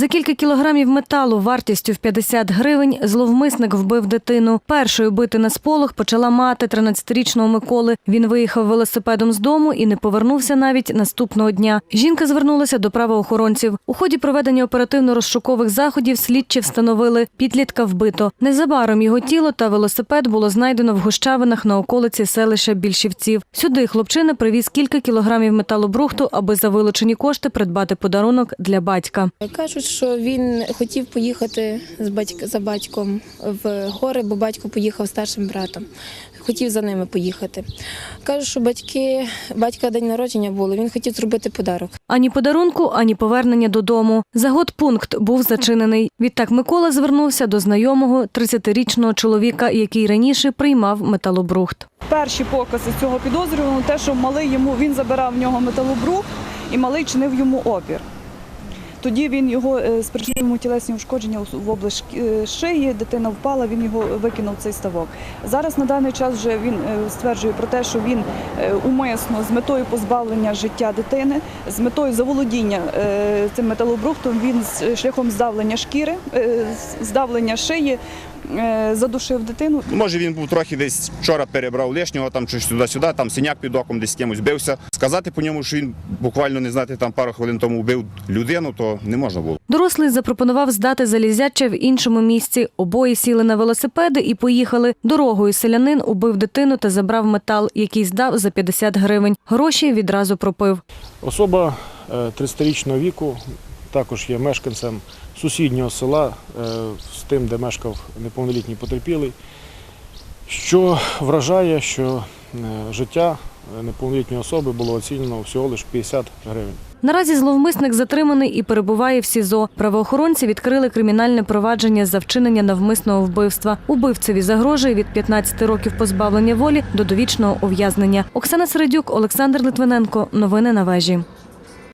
За кілька кілограмів металу вартістю в 50 гривень зловмисник вбив дитину. Першою бити на сполох почала мати 13-річного Миколи. Він виїхав велосипедом з дому і не повернувся навіть наступного дня. Жінка звернулася до правоохоронців. У ході проведення оперативно-розшукових заходів слідчі встановили підлітка вбито. Незабаром його тіло та велосипед було знайдено в гущавинах на околиці селища Більшівців. Сюди хлопчина привіз кілька кілограмів металобрухту, аби за вилучені кошти придбати подарунок для батька. Кажуть, що він хотів поїхати з батьк- за батьком в гори, бо батько поїхав старшим братом. Хотів за ними поїхати. Кажуть, що батьки, батька день народження було, він хотів зробити подарок. Ані подарунку, ані повернення додому. Заготпункт був зачинений. Відтак Микола звернувся до знайомого 30-річного чоловіка, який раніше приймав металобрухт. Перші покази цього підозрюваного те, що малий йому він забирав в нього металобрух і малий чинив йому опір. Тоді він його е, спричинив йому тілесні ушкодження в область е, шиї, дитина впала, він його викинув цей ставок. Зараз на даний час вже він е, стверджує про те, що він умисно з метою позбавлення життя дитини, з метою заволодіння цим металобрухтом, він шляхом здавлення шкіри, здавлення шиї задушив дитину. Може він був трохи десь вчора перебрав лишнього, там щось туди-сюди, там синяк під оком, десь з кимось бився. Сказати по ньому, що він буквально не знати, там пару хвилин тому вбив людину, то не можна було. Дорослий запропонував здати залізяче в іншому місці. Обоє сіли на велосипеди і поїхали. Дорогою селянин убив дитину та забрав метал, який здав за 50 гривень. Гроші відразу пропив. Особа е, 30-річного віку також є мешканцем сусіднього села е, з тим, де мешкав неповнолітній потерпілий, що вражає, що е, життя е, неповнолітньої особи було оцінено всього лише 50 гривень. Наразі зловмисник затриманий і перебуває в СІЗО. Правоохоронці відкрили кримінальне провадження за вчинення навмисного вбивства. Убивцеві загрожує від 15 років позбавлення волі до довічного ув'язнення. Оксана Середюк, Олександр Литвиненко. Новини на вежі.